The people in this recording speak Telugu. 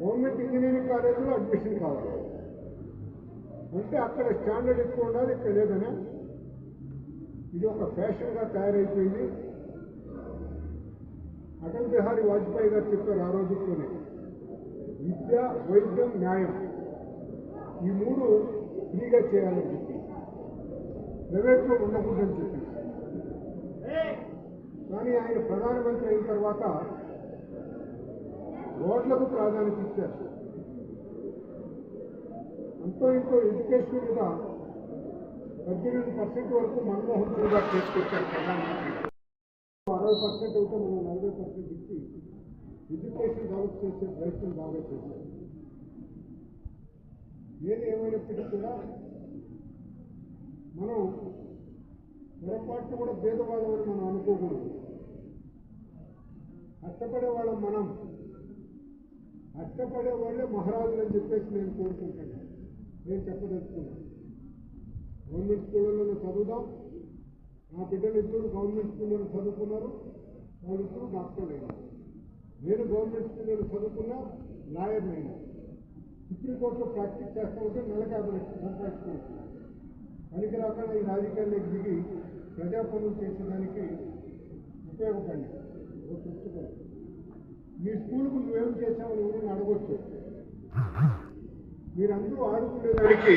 గవర్నమెంట్ ఇంజనీరింగ్ కాలేజీలో అడ్మిషన్ కావాలి. అంటే అక్కడ స్టాండర్డ్ ఎక్కువ ఉండాలి ఇక్కడ ఇది ఒక ఫ్యాషన్గా తయారైపోయింది. అటల్ బిహారీ వాజ్పేయి గారు చెప్పారు ఆ రోజుల్లోనే విద్య వైద్యం న్యాయం ఈ మూడు ఫ్రీగా చేయాలని చెప్పి. ప్రైవేట్లో ఉండకూడదని చెప్పి. కానీ ఆయన ప్రధానమంత్రి అయిన తర్వాత ఓట్లకు ప్రాధాన్యత ఇచ్చారు. అంతో ఇంతో ఎడ్యుకేషన్ మీద పద్దెనిమిది పర్సెంట్ వరకు మన్మోహన్ సింగ్ గారు తీసుకొచ్చారు ప్రధానమంత్రి. అరవై పర్సెంట్ అయితే మనం నలభై పర్సెంట్ ఇచ్చి ఎడ్యుకేషన్ డెవలప్ చేసే ప్రయత్నం బాగా చేశారు. ఏది ఏమైనప్పటికీ కూడా మనం పొరపాటు కూడా భేదవాదం అని మనం అనుకోకూడదు. కష్టపడే వాళ్ళం మనం. అట్టపడే వాళ్ళే మహారాజులు అని చెప్పేసి నేను కోరుకుంటాను నేను చెప్పదలుచుకున్నాను. గవర్నమెంట్ స్కూళ్ళలో చదువుదాం. నా బిడ్డలు ఇద్దరు గవర్నమెంట్ స్కూళ్ళలో చదువుకున్నారు. వాళ్ళిద్దరూ డాక్టర్లు అయినారు నేను గవర్నమెంట్ స్కూళ్ళలో చదువుకున్నా లాయర్ని అయినా. సుప్రీంకోర్టులో ప్రాక్టీస్ చేస్తూ ఉంటే నెలకు యాభై లక్షలు సంపాదించుకుంటున్నాను పనికి రాకుండా ఈ రాజకీయాల్లోకి దిగి ప్రజా పనులు చేసేదానికి ఉపయోగపడింది. మీ స్కూల్కు నువ్వేం చేసావని ఎవరు అడగొచ్చు. మీరందరూ ఆడుకునేదానికి